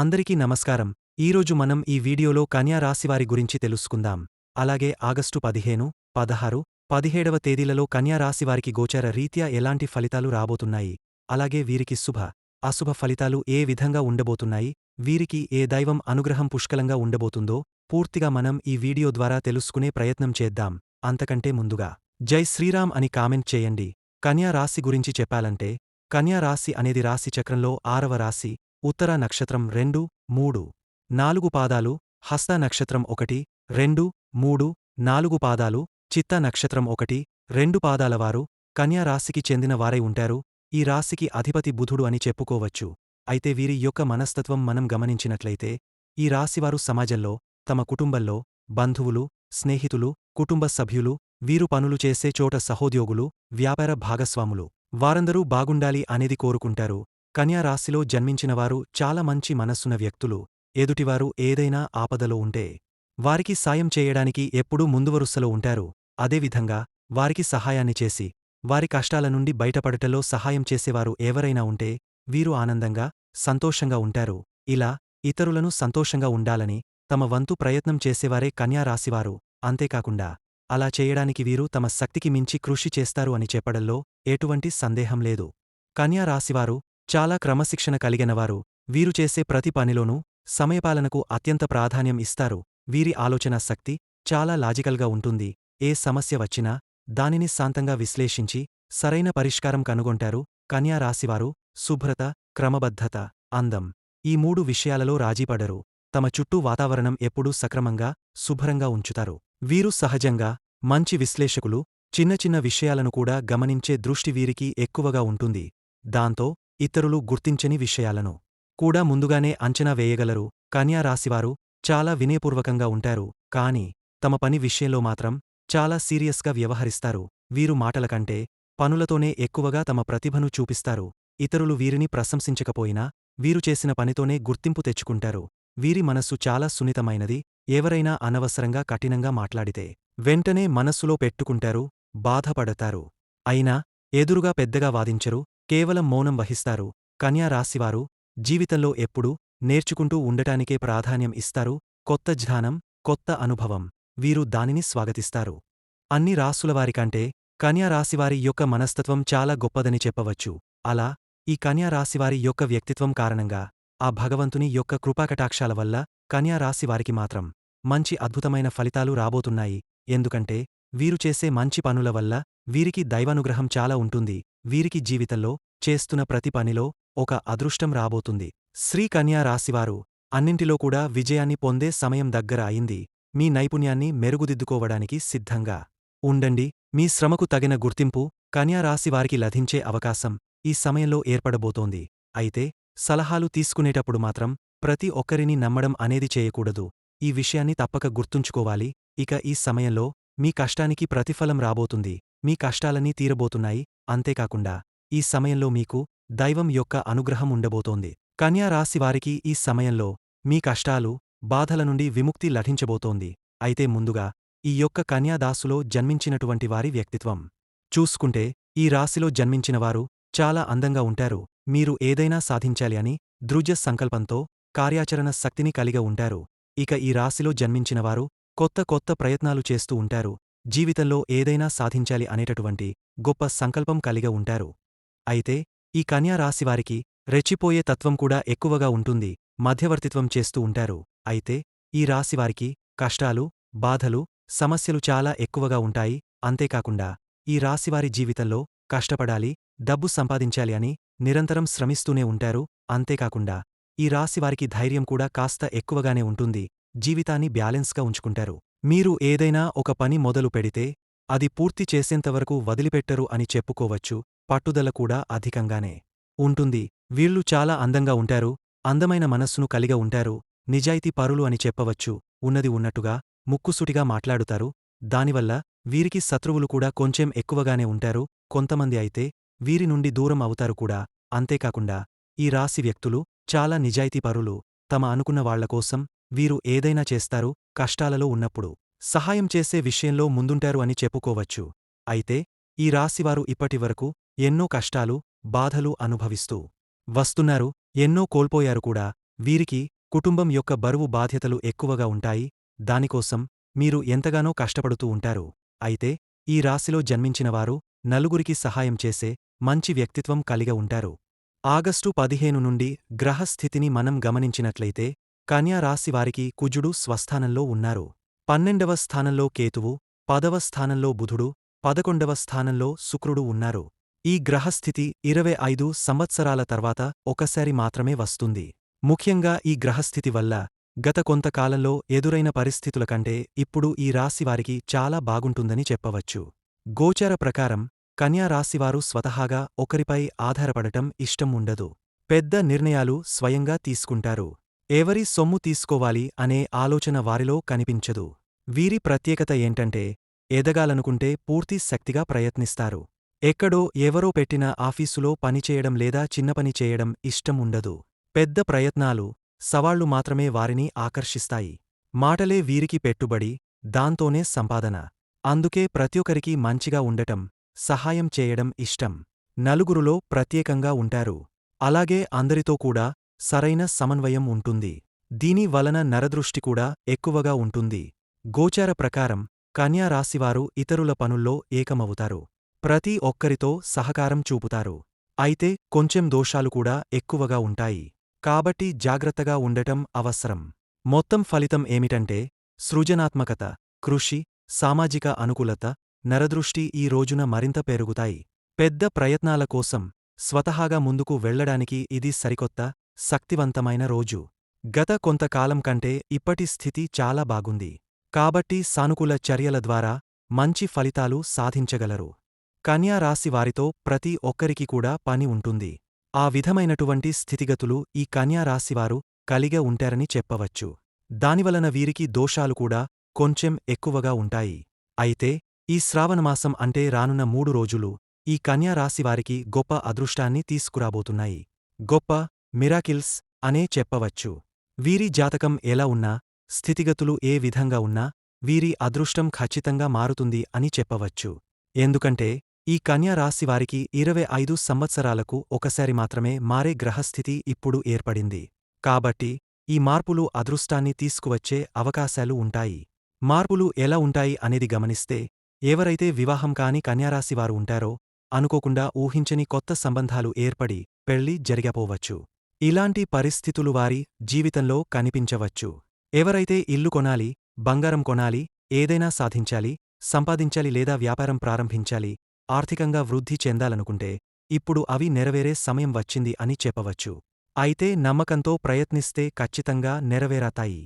అందరికీ నమస్కారం. ఈరోజు మనం ఈ వీడియోలో కన్యా రాశివారి గురించి తెలుసుకుందాం. అలాగే ఆగస్టు పదిహేను పదహారు పదిహేడవ తేదీలలో కన్యా రాశివారికి గోచర రీత్యా ఎలాంటి ఫలితాలు రాబోతున్నాయి? అలాగే వీరికి శుభ అశుభ ఫలితాలు ఏ విధంగా ఉండబోతున్నాయి? వీరికి ఏ దైవం అనుగ్రహం పుష్కలంగా ఉండబోతుందో పూర్తిగా మనం ఈ వీడియో ద్వారా తెలుసుకునే ప్రయత్నం చేద్దాం. అంతకంటే ముందుగా జై శ్రీరామ్ అని కామెంట్ చేయండి. కన్యా రాశి గురించి చెప్పాలంటే కన్యా రాశి అనేది రాశి చక్రంలో ఆరవ రాశి. ఉత్తర నక్షత్రం రెండు మూడు నాలుగు పాదాలు హస్త నక్షత్రం ఒకటి రెండు మూడు నాలుగు పాదాలు చిత్త నక్షత్రం ఒకటి రెండు పాదాలవారు కన్యా రాశికి చెందిన వారై ఉంటారు ఈ రాశికి అధిపతి బుధుడు అని చెప్పుకోవచ్చు. అయితే వీరి యొక్క మనస్తత్వం మనం గమనించినట్లయితే ఈ రాశివారు సమాజంలో తమ కుటుంబంలో బంధువులు స్నేహితులు కుటుంబ సభ్యులు వీరు పనులు చేసే చోట సహోద్యోగులు వ్యాపార భాగస్వాములు వారందరూ బాగుండాలి అనేది కోరుకుంటారు. కన్యారాశిలో జన్మించినవారు చాలా మంచి మనస్సున వ్యక్తులు. ఎదుటివారు ఏదైనా ఆపదలో ఉంటే వారికి సాయం చేయడానికి ఎప్పుడూ ముందువరుసలో ఉంటారు. అదేవిధంగా వారికి సహాయాన్ని చేసి వారి కష్టాల నుండి బయటపడటలో సహాయం చేసేవారు ఎవరైనా ఉంటే వీరు ఆనందంగా సంతోషంగా ఉంటారు. ఇలా ఇతరులను సంతోషంగా ఉండాలని తమ వంతు ప్రయత్నం చేసేవారే కన్యారాశివారు అంతేకాకుండా అలా చేయడానికి వీరు తమ శక్తికి మించి కృషి చేస్తారు అని చెప్పడంలో ఎటువంటి సందేహం లేదు. కన్యారాశివారు చాలా క్రమశిక్షణ కలిగినవారు. వీరు చేసే ప్రతి పనిలోనూ సమయపాలనకు అత్యంత ప్రాధాన్యం ఇస్తారు. వీరి ఆలోచనా శక్తి చాలా లాజికల్గా ఉంటుంది. ఏ సమస్య వచ్చినా దానిని శాంతంగా విశ్లేషించి సరైన పరిష్కారం కనుగొంటారు. కన్యా రాశివారు శుభ్రత క్రమబద్ధత అందం ఈ మూడు విషయాలలో రాజీపడరు. తమ చుట్టూ వాతావరణం ఎప్పుడూ సక్రమంగా శుభ్రంగా ఉంచుతారు. వీరు సహజంగా మంచి విశ్లేషకులు చిన్న చిన్న విషయాలను కూడా గమనించే దృష్టి వీరికి ఎక్కువగా ఉంటుంది. దాంతో ఇతరులు గుర్తించని విషయాలను కూడా ముందుగానే అంచనా వేయగలరు. కన్యా రాశివారు చాలా వినయపూర్వకంగా ఉంటారు. కాని తమ పని విషయంలో మాత్రం చాలా సీరియస్గా వ్యవహరిస్తారు. వీరు మాటల కంటే పనులతోనే ఎక్కువగా తమ ప్రతిభను చూపిస్తారు. ఇతరులు వీరిని ప్రశంసించకపోయినా వీరు చేసిన పనితోనే గుర్తింపు తెచ్చుకుంటారు. వీరి మనస్సు చాలా సున్నితమైనది. ఎవరైనా అనవసరంగా కఠినంగా మాట్లాడితే వెంటనే మనస్సులో పెట్టుకుంటారు బాధపడతారు. అయినా ఎదురుగా పెద్దగా వాదించరు కేవలం మౌనం వహిస్తారు. కన్యా రాశివారు జీవితంలో ఎప్పుడూ నేర్చుకుంటూ ఉండటానికే ప్రాధాన్యం ఇస్తారు. కొత్త జ్ఞానం కొత్త అనుభవం వీరు దానిని స్వాగతిస్తారు. అన్ని రాసులవారికంటే కన్యారాశివారి యొక్క మనస్తత్వం చాలా గొప్పదని చెప్పవచ్చు. అలా ఈ కన్యారాశివారి యొక్క వ్యక్తిత్వం కారణంగా ఆ భగవంతుని యొక్క కృపాకటాక్షాల వల్ల కన్యారాశివారికి మాత్రం మంచి అద్భుతమైన ఫలితాలు రాబోతున్నాయి. ఎందుకంటే వీరు చేసే మంచి పనుల వల్ల వీరికి దైవానుగ్రహం చాలా ఉంటుంది. వీరికి జీవితంలో చేస్తున్న ప్రతి పనిలో ఒక అదృష్టం రాబోతుంది. శ్రీ కన్యా రాశివారు అన్నింటిలో కూడా విజయాన్ని పొందే సమయం దగ్గర అయింది. మీ నైపుణ్యాన్ని మెరుగుదిద్దుకోవడానికి సిద్ధంగా. ఉండండి మీ శ్రమకు తగిన గుర్తింపు కన్యారాశివారికి లభించే అవకాశం ఈ సమయంలో ఏర్పడబోతోంది. అయితే సలహాలు తీసుకునేటప్పుడు మాత్రం ప్రతి ఒక్కరిని నమ్మడం అనేది చేయకూడదు. ఈ విషయాన్ని తప్పక గుర్తుంచుకోవాలి. ఇక ఈ సమయంలో మీ కష్టానికి ప్రతిఫలం రాబోతుంది. మీ కష్టాలన్నీ తీరబోతున్నాయి అంతేకాకుండా ఈ సమయంలో మీకు దైవం యొక్క అనుగ్రహం ఉండబోతోంది. కన్యారాశివారికి ఈ సమయంలో మీ కష్టాలు బాధల నుండి విముక్తి లభించబోతోంది. అయితే ముందుగా ఈ యొక్క కన్యాదాసులో జన్మించినటువంటి వారి వ్యక్తిత్వం. చూసుకుంటే ఈ రాశిలో జన్మించినవారు చాలా అందంగా ఉంటారు. మీరు ఏదైనా సాధించాలి అని దృఢ సంకల్పంతో కార్యాచరణ శక్తిని కలిగి ఉంటారు. ఇక ఈ రాశిలో జన్మించినవారు కొత్త కొత్త ప్రయత్నాలు చేస్తూ ఉంటారు. జీవితంలో ఏదైనా సాధించాలి అనేటటువంటి గొప్ప సంకల్పం కలిగి ఉంటారు. అయితే ఈ కన్యా రాశివారికి రెచ్చిపోయే తత్వం కూడా ఎక్కువగా ఉంటుంది మధ్యవర్తిత్వం చేస్తూ ఉంటారు. అయితే ఈ రాశివారికి కష్టాలు బాధలు సమస్యలు చాలా ఎక్కువగా ఉంటాయి. అంతేకాకుండా ఈ రాశివారి జీవితంలో కష్టపడాలి డబ్బు సంపాదించాలి అని నిరంతరం శ్రమిస్తూనే ఉంటారు. అంతేకాకుండా ఈ రాశివారికి ధైర్యం కూడా కాస్త ఎక్కువగానే ఉంటుంది జీవితాన్ని బ్యాలెన్స్గా ఉంచుకుంటారు. మీరు ఏదైనా ఒక పని మొదలు పెడితే అది పూర్తి చేసేంతవరకు వదిలిపెట్టరు అని చెప్పుకోవచ్చు పట్టుదల కూడా అధికంగానే ఉంటుంది. వీళ్ళు చాలా అందంగా ఉంటారు అందమైన మనస్సును కలిగ ఉంటారు నిజాయితీ పరులు అని చెప్పవచ్చు ఉన్నది ఉన్నట్టుగా ముక్కుసుటిగా మాట్లాడుతారు దానివల్ల వీరికి శత్రువులు కూడా కొంచెం ఎక్కువగానే ఉంటారు కొంతమంది అయితే వీరి నుండి దూరం అవుతారు కూడా అంతేకాకుండా ఈ రాశి వ్యక్తులు చాలా నిజాయితీపరులు తమ అనుకున్న వాళ్ళకోసం వీరు ఏదైనా చేస్తారు కష్టాలలో ఉన్నప్పుడు. సహాయం చేసే విషయంలో ముందుంటారు అని చెప్పుకోవచ్చు. అయితే ఈ రాశివారు ఇప్పటివరకు ఎన్నో కష్టాలు బాధలు అనుభవిస్తూ వస్తున్నారు ఎన్నో కోల్పోయారు కూడా. వీరికి కుటుంబం యొక్క బరువు బాధ్యతలు ఎక్కువగా ఉంటాయి. దానికోసం మీరు ఎంతగానో కష్టపడుతూ ఉంటారు. అయితే ఈ రాశిలో జన్మించినవారు నలుగురికి సహాయం చేసే మంచి వ్యక్తిత్వం కలిగి ఉంటారు. ఆగస్టు పదిహేను నుండి గ్రహస్థితిని మనం గమనించినట్లయితే కన్యా వారికి కుజుడు స్వస్థానంలో ఉన్నారు. పన్నెండవ స్థానంలో కేతువు పదవ స్థానంలో బుధుడు పదకొండవ స్థానంలో శుక్రుడు ఉన్నారు. ఈ గ్రహస్థితి ఇరవై ఐదు సంవత్సరాల తర్వాత ఒకసారి మాత్రమే వస్తుంది. ముఖ్యంగా ఈ గ్రహస్థితి వల్ల గత కొంతకాలంలో ఎదురైన పరిస్థితుల కంటే ఇప్పుడు ఈ రాశివారికి చాలా బాగుంటుందని చెప్పవచ్చు. గోచర ప్రకారం కన్యా రాశివారు స్వతహాగా ఒకరిపై ఆధారపడటం ఇష్టం ఉండదు. పెద్ద నిర్ణయాలు స్వయంగా తీసుకుంటారు. ఎవరి సొమ్ము తీసుకోవాలి అనే ఆలోచన వారిలో కనిపించదు. వీరి ప్రత్యేకత ఏంటంటే ఎదగాలనుకుంటే పూర్తి శక్తిగా ప్రయత్నిస్తారు. ఎక్కడో ఎవరో పెట్టిన ఆఫీసులో పనిచేయడం లేదా చిన్నపని చేయడం ఇష్టం ఉండదు. పెద్ద ప్రయత్నాలు సవాళ్ళు మాత్రమే వారిని ఆకర్షిస్తాయి. మాటలే వీరికి పెట్టుబడి దాంతోనే సంపాదన. అందుకే ప్రత్యొకరికి మంచిగా ఉండటం సహాయం చేయడం ఇష్టం. నలుగురులో ప్రత్యేకంగా ఉంటారు. అలాగే అందరితో కూడా సరైన సమన్వయం ఉంటుంది. దీని వలన నరదృష్టి కూడా ఎక్కువగా ఉంటుంది. గోచార ప్రకారం కన్యా రాశివారు ఇతరుల పనుల్లో ఏకమవుతారు. ప్రతి ఒక్కరితో సహకారం చూపుతారు. అయితే కొంచెం దోషాలు కూడా ఎక్కువగా ఉంటాయి. కాబట్టి జాగ్రత్తగా ఉండటం అవసరం. మొత్తం ఫలితం ఏమిటంటే సృజనాత్మకత కృషి సామాజిక అనుకూలత నరదృష్టి ఈ రోజున మరింత పెరుగుతాయి. పెద్ద ప్రయత్నాల కోసం స్వతహాగా ముందుకు వెళ్ళడానికి ఇది సరికొత్త శక్తివంతమైన రోజు. గత కొంతకాలం కంటే ఇప్పటి స్థితి చాలా బాగుంది. కాబట్టి సానుకూల చర్యల ద్వారా మంచి ఫలితాలు సాధించగలరు. కన్యారాశివారితో రాశి వారితో ప్రతి ఒక్కరికి కూడా పని ఉంటుంది. ఆ విధమైనటువంటి స్థితిగతులు ఈ కన్యారాశివారు కలిగే ఉంటారని చెప్పవచ్చు. దానివలన వీరికి దోషాలు కూడా కొంచెం ఎక్కువగా ఉంటాయి. అయితే ఈ శ్రావణమాసం అంటే రానున్న మూడు రోజులు ఈ కన్యారాశివారికి గొప్ప అదృష్టాన్ని తీసుకురాబోతున్నాయి. గొప్ప మిరాకిల్స్ అనే చెప్పవచ్చు. వీరి జాతకం ఎలా ఉన్నా స్థితిగతులు ఏ విధంగా ఉన్నా వీరి అదృష్టం ఖచ్చితంగా మారుతుంది అని చెప్పవచ్చు. ఎందుకంటే ఈ కన్యా రాశివారికి ఇరవై ఐదు సంవత్సరాలకు ఒకసారి మాత్రమే మారే గ్రహస్థితి ఇప్పుడు ఏర్పడింది. కాబట్టి ఈ మార్పులు అదృష్టాన్ని తీసుకువచ్చే అవకాశాలు ఉంటాయి. మార్పులు ఎలా ఉంటాయి అనేది గమనిస్తే ఎవరైతే వివాహం కాని కన్యారాశివారు ఉంటారో అనుకోకుండా ఊహించని కొత్త సంబంధాలు ఏర్పడి పెళ్ళి జరిగపోవచ్చు. ఇలాంటి పరిస్థితులు వారి జీవితంలో కనిపించవచ్చు. ఎవరైతే ఇల్లు కొనాలి బంగారం కొనాలి ఏదైనా సాధించాలి సంపాదించాలి లేదా వ్యాపారం ప్రారంభించాలి ఆర్థికంగా వృద్ధి చెందాలనుకుంటే ఇప్పుడు అవి నెరవేరే సమయం వచ్చింది అని చెప్పవచ్చు. అయితే నమ్మకంతో ప్రయత్నిస్తే ఖచ్చితంగా నెరవేరతాయి.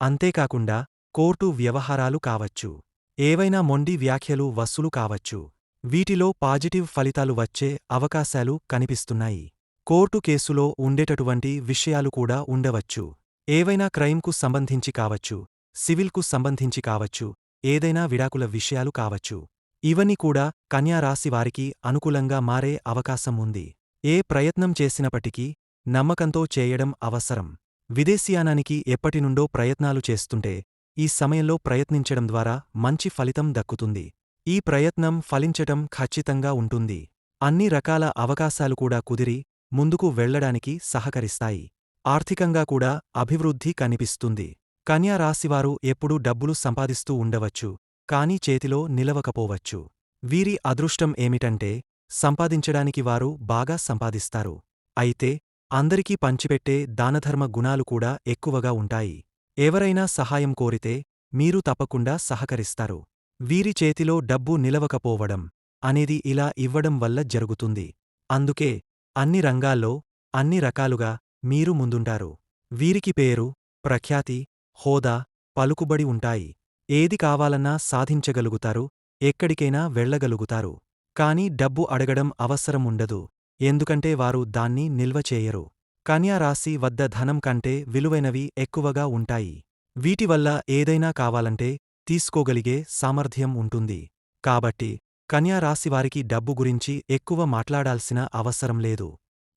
అంతేకాకుండా కోర్టు వ్యవహారాలు కావచ్చు. ఏవైనా మొండి వ్యాఖ్యలు వస్సులు కావచ్చు. వీటిలో పాజిటివ్ ఫలితాలు వచ్చే అవకాశాలు కనిపిస్తున్నాయి. కోర్టు కేసులో ఉండేటటువంటి విషయాలు కూడా ఉండవచ్చు. ఏవైనా క్రైమ్కు సంబంధించి కావచ్చు సివిల్కు సంబంధించి కావచ్చు ఏదైనా విడాకుల విషయాలు కావచ్చు. ఇవన్నీ కూడా కన్యారాశి వారికి అనుకూలంగా మారే అవకాశం ఉంది. ఏ ప్రయత్నం చేసినప్పటికీ నమ్మకంతో చేయడం అవసరం. విదేశీయానానికి ఎప్పటినుండో ప్రయత్నాలు చేస్తుంటే ఈ సమయంలో ప్రయత్నించడం ద్వారా మంచి ఫలితం దక్కుతుంది. ఈ ప్రయత్నం ఫలించటం ఖచ్చితంగా ఉంటుంది. అన్ని రకాల అవకాశాలు కూడా కుదిరి ముందుకు వెళ్ళడానికి సహకరిస్తాయి. ఆర్థికంగా కూడా అభివృద్ధి కనిపిస్తుంది. కన్యా రాశివారు ఎప్పుడూ డబ్బులు సంపాదిస్తూ ఉండవచ్చు కానీ చేతిలో నిలవకపోవచ్చు. వీరి అదృష్టం ఏమిటంటే సంపాదించడానికి వారు బాగా సంపాదిస్తారు. అయితే అందరికీ పంచిపెట్టే దానధర్మ గుణాలు కూడా ఎక్కువగా ఉంటాయి. ఎవరైనా సహాయం కోరితే మీరు తప్పకుండా సహకరిస్తారు. వీరి చేతిలో డబ్బు నిలవకపోవడం అనేది ఇలా ఇవ్వడం వల్ల జరుగుతుంది. అందుకే అన్ని రంగాల్లో అన్ని రకాలుగా మీరు ముందుంటారు. వీరికి పేరు ప్రఖ్యాతి హోదా పలుకుబడి ఉంటాయి. ఏది కావాలన్నా సాధించగలుగుతారు ఎక్కడికైనా వెళ్ళగలుగుతారు కాని డబ్బు అడగడం అవసరం ఉండదు. ఎందుకంటే వారు దాన్ని నిల్వ చేయరు. కన్యారాశి వద్ద ధనం కంటే విలువైనవి ఎక్కువగా ఉంటాయి. వీటివల్ల ఏదైనా కావాలంటే తీసుకోగలిగే సామర్థ్యం ఉంటుంది. కాబట్టి కన్యారాశివారికి డబ్బు గురించి ఎక్కువ మాట్లాడాల్సిన అవసరం లేదు.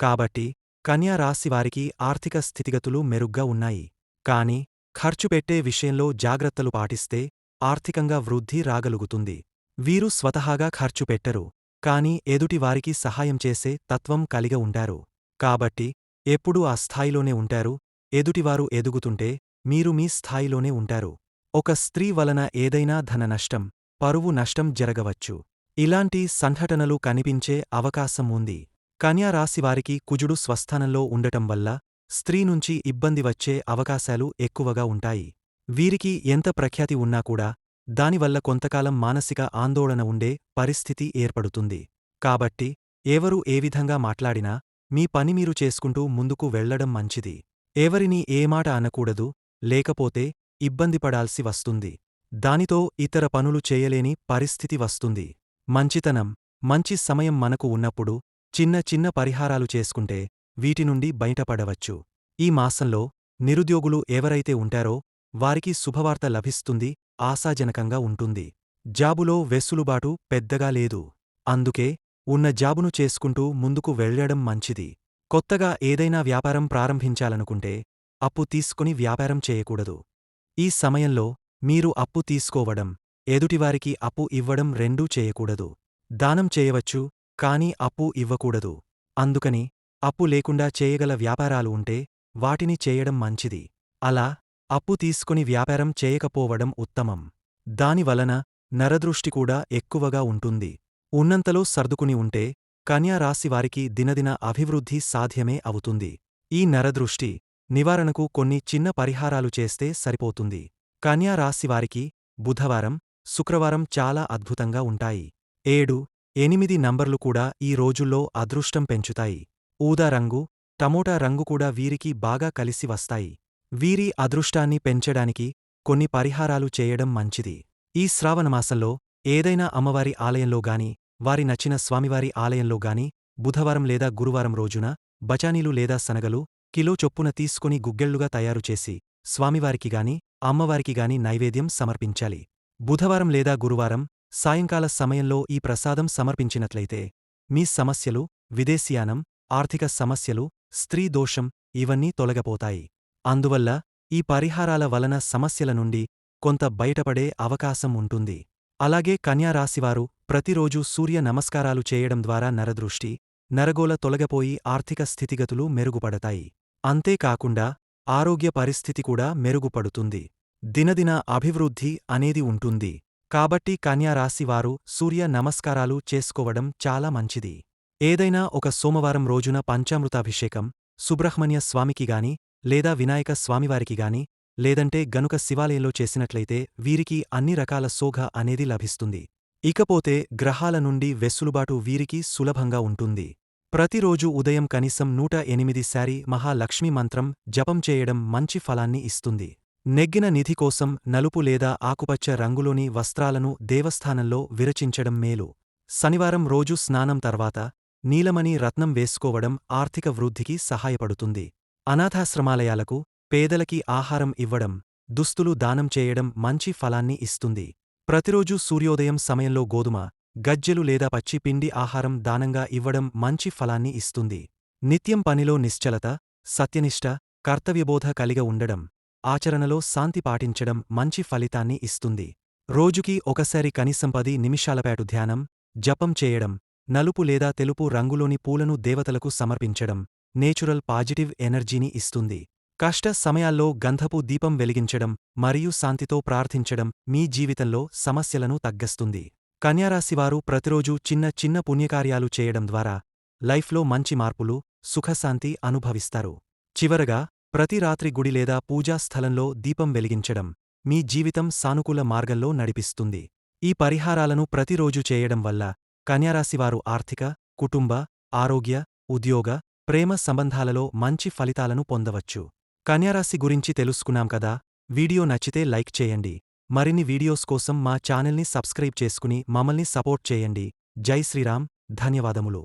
కాబట్టి కన్యారాశివారికి ఆర్థిక స్థితిగతులు మెరుగ్గా ఉన్నాయి. కాని ఖర్చు పెట్టే విషయంలో జాగ్రత్తలు పాటిస్తే ఆర్థికంగా వృద్ధి రాగలుగుతుంది. వీరు స్వతహాగా ఖర్చు పెట్టరు. కాని ఎదుటివారికి సహాయం చేసే తత్వం కలిగ ఉంటారు. కాబట్టి ఎప్పుడూ ఆ స్థాయిలోనే ఉంటారు. ఎదుటివారు ఎదుగుతుంటే మీరు మీ స్థాయిలోనే ఉంటారు. ఒక స్త్రీ వలన ఏదైనా ధన నష్టం పరువు నష్టం జరగవచ్చు. ఇలాంటి సంఘటనలు కనిపించే అవకాశం ఉంది. కన్యారాశివారికి కుజుడు స్వస్థానంలో ఉండటం వల్ల స్త్రీ నుంచి ఇబ్బంది వచ్చే అవకాశాలు ఎక్కువగా ఉంటాయి. వీరికి ఎంత ప్రఖ్యాతి ఉన్నా కూడా దానివల్ల కొంతకాలం మానసిక ఆందోళన ఉండే పరిస్థితి ఏర్పడుతుంది. కాబట్టి ఎవరు ఏ విధంగా మాట్లాడినా మీ పని మీరు చేసుకుంటూ ముందుకు వెళ్ళడం మంచిది. ఎవరినీ ఏమాట అనకూడదు లేకపోతే ఇబ్బంది పడాల్సి వస్తుంది. దానితో ఇతర పనులు చేయలేని పరిస్థితి వస్తుంది. మంచితనం మంచి సమయం మనకు ఉన్నప్పుడు చిన్న చిన్న పరిహారాలు చేసుకుంటే వీటి నుండి బయటపడవచ్చు. ఈ మాసంలో నిరుద్యోగులు ఎవరైతే ఉంటారో వారికి శుభవార్త లభిస్తుంది ఆశాజనకంగా ఉంటుంది. జాబులో వెసులుబాటు పెద్దగా లేదు. అందుకే ఉన్న జాబును చేసుకుంటూ ముందుకు వెళ్ళడం మంచిది. కొత్తగా ఏదైనా వ్యాపారం ప్రారంభించాలనుకుంటే అప్పు తీసుకుని వ్యాపారం చేయకూడదు. ఈ సమయంలో మీరు అప్పు తీసుకోవడం ఎదుటివారికి అప్పు ఇవ్వడం రెండూ చేయకూడదు. దానం చేయవచ్చు కానీ అప్పు ఇవ్వకూడదు. అందుకని అప్పు లేకుండా చేయగల వ్యాపారాలు ఉంటే వాటిని చేయడం మంచిది. అలా అప్పు తీసుకుని వ్యాపారం చేయకపోవడం ఉత్తమం. దానివలన నరదృష్టి కూడా ఎక్కువగా ఉంటుంది. ఉన్నంతలో సర్దుకుని ఉంటే కన్యారాశివారికి దినదిన అభివృద్ధి సాధ్యమే అవుతుంది. ఈ నరదృష్టి నివారణకు కొన్ని చిన్న పరిహారాలు చేస్తే సరిపోతుంది. కన్యారాశివారికి బుధవారం శుక్రవారం చాలా అద్భుతంగా ఉంటాయి. ఏడు ఎనిమిది నంబర్లు కూడా ఈ రోజుల్లో అదృష్టం పెంచుతాయి. ఊదా రంగు టమోటా రంగు కూడా వీరికి బాగా కలిసి వస్తాయి. వీరి అదృష్టాన్ని పెంచడానికి కొన్ని పరిహారాలు చేయడం మంచిది. ఈ శ్రావణమాసంలో ఏదైనా అమ్మవారి ఆలయంలో గాని వారి నచ్చిన స్వామివారి ఆలయంలో గాని బుధవారం లేదా గురువారం రోజున బచానీలు లేదా శనగలు కిలో చొప్పున తీసుకుని గుగ్గెళ్ళుగా తయారుచేసి స్వామివారికిగాని అమ్మవారికిగాని అమ్మవారికి గాని నైవేద్యం సమర్పించాలి. బుధవారం లేదా గురువారం సాయంకాల సమయంలో ఈ ప్రసాదం సమర్పించినట్లయితే మీ సమస్యలు విదేశీయానం ఆర్థిక సమస్యలు స్త్రీ దోషం ఇవన్నీ తొలగపోతాయి. అందువల్ల ఈ పరిహారాల వలన సమస్యల నుండి కొంత బయటపడే అవకాశం ఉంటుంది. అలాగే కన్యారాశివారు ప్రతిరోజూ సూర్య నమస్కారాలు చేయడం ద్వారా నరదృష్టి నరగోల తొలగపోయి ఆర్థిక స్థితిగతులు మెరుగుపడతాయి. అంతేకాకుండా ఆరోగ్య పరిస్థితి కూడా మెరుగుపడుతుంది. దినదిన అభివృద్ధి అనేది ఉంటుంది. కాబట్టి కన్యారాశివారు సూర్య నమస్కారాలు చేసుకోవడం చాలా మంచిది. ఏదైనా ఒక సోమవారం రోజున పంచామృతాభిషేకం సుబ్రహ్మణ్య స్వామికి గాని లేదా వినాయక స్వామివారికి గాని లేదంటే గనుక శివాలయంలో చేసినట్లయితే వీరికి అన్ని రకాల సోఘ అనేది లభిస్తుంది. ఇకపోతే గ్రహాల నుండి వెసులుబాటు వీరికి సులభంగా ఉంటుంది. ప్రతిరోజు ఉదయం కనీసం నూట ఎనిమిది శారీ మహాలక్ష్మి మంత్రం జపం చేయడం మంచి ఫలాన్ని ఇస్తుంది. నెగ్గిన నిధి కోసం నలుపు లేదా ఆకుపచ్చ రంగులోని వస్త్రాలను దేవస్థానంలో విరచించడం మేలు. శనివారం రోజు స్నానం తర్వాత నీలమణి రత్నం వేసుకోవడం ఆర్థిక వృద్ధికి సహాయపడుతుంది. అనాథాశ్రమాలయాలకు పేదలకి ఆహారం ఇవ్వడం దుస్తులు దానం చేయడం మంచి ఫలాన్ని ఇస్తుంది. ప్రతిరోజూ సూర్యోదయం సమయంలో గోధుమ గజ్జెలు లేదా పచ్చి పిండి ఆహారం దానంగా ఇవ్వడం మంచి ఫలాన్ని ఇస్తుంది. నిత్యం పనిలో నిశ్చలత సత్యనిష్ట కర్తవ్యబోధ కలిగ ఉండడం ఆచరణలో శాంతి పాటించడం మంచి ఫలితాన్ని ఇస్తుంది. రోజుకి ఒకసారి కనీసం పది నిమిషాలపాటు ధ్యానం జపం చేయడం నలుపు లేదా తెలుపు రంగులోని పూలను దేవతలకు సమర్పించడం నేచురల్ పాజిటివ్ ఎనర్జీని ఇస్తుంది. కష్ట సమయాల్లో గంధపు దీపం వెలిగించడం మరియు శాంతితో ప్రార్థించడం మీ జీవితంలో సమస్యలను తగ్గస్తుంది. కన్యారాశివారు ప్రతిరోజూ చిన్న చిన్న పుణ్యకార్యాలు చేయడం ద్వారా లైఫ్లో మంచి మార్పులు సుఖశాంతి అనుభవిస్తారు. చివరగా ప్రతి రాత్రి గుడి లేదా పూజా స్థలంలో దీపం వెలిగించడం మీ జీవితం సానుకూల మార్గంలో నడిపిస్తుంది. ఈ పరిహారాలను ప్రతిరోజు చేయడం వల్ల కన్యారాశివారు ఆర్థిక కుటుంబ ఆరోగ్య ఉద్యోగ ప్రేమ సంబంధాలలో మంచి ఫలితాలను పొందవచ్చు. కన్యారాశి గురించి తెలుసుకున్నాం కదా? వీడియో నచ్చితే లైక్ చేయండి. మరిన్ని వీడియోస్ కోసం మా ఛానల్ని సబ్స్క్రైబ్ చేసుకుని మమ్మల్ని సపోర్ట్ చేయండి. జై శ్రీరామ్. ధన్యవాదములు.